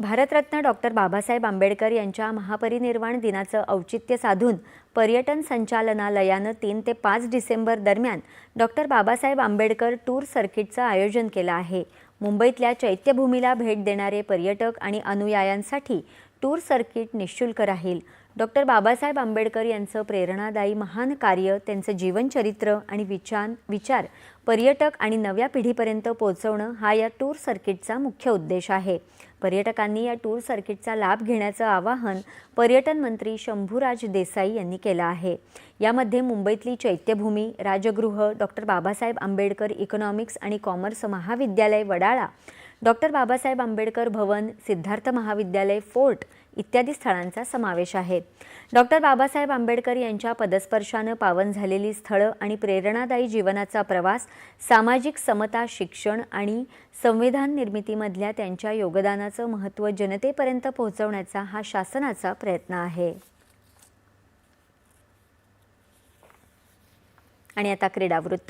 Bharat Ratna doctor Babasaheb Ambedkar यांच्या महापरिनिर्वाण दिनाचं औचित्य साधून पर्यटन संचालनालयानं तीन ते पाच डिसेंबर दरम्यान डॉक्टर बाबासाहेब आंबेडकर टूर सर्किटचं आयोजन केलं आहे. मुंबईतल्या चैत्यभूमीला भेट देणारे पर्यटक आणि अनुयायांसाठी टूर सर्किट निशुल्क राहील. डॉक्टर बाबासाहेब आंबेडकर यांचं प्रेरणादायी महान कार्य त्यांचं जीवनचरित्र आणि विचार विचार पर्यटक आणि नव्या पिढीपर्यंत पोहोचवणं हा या टूर सर्किटचा मुख्य उद्देश आहे. पर्यटकांनी या टूर सर्किटचा लाभ घेण्याचं आवाहन पर्यटन मंत्री शंभूराज देसाई यांनी केलं आहे. यामध्ये मुंबईतली चैत्यभूमी राजगृह डॉक्टर बाबासाहेब आंबेडकर इकॉनॉमिक्स आणि कॉमर्स महाविद्यालय वडाळा डॉक्टर बाबासाहेब आंबेडकर भवन सिद्धार्थ महाविद्यालय फोर्ट इत्यादी स्थळांचा समावेश आहे. डॉक्टर बाबासाहेब आंबेडकर यांच्या पदस्पर्शानं पावन झालेली स्थळं आणि प्रेरणादायी जीवनाचा प्रवास सामाजिक समता शिक्षण आणि संविधान निर्मितीमधल्या त्यांच्या योगदानाचं महत्त्व जनतेपर्यंत पोहोचवण्याचा हा शासनाचा प्रयत्न आहे. आणि आता क्रीडावृत्त.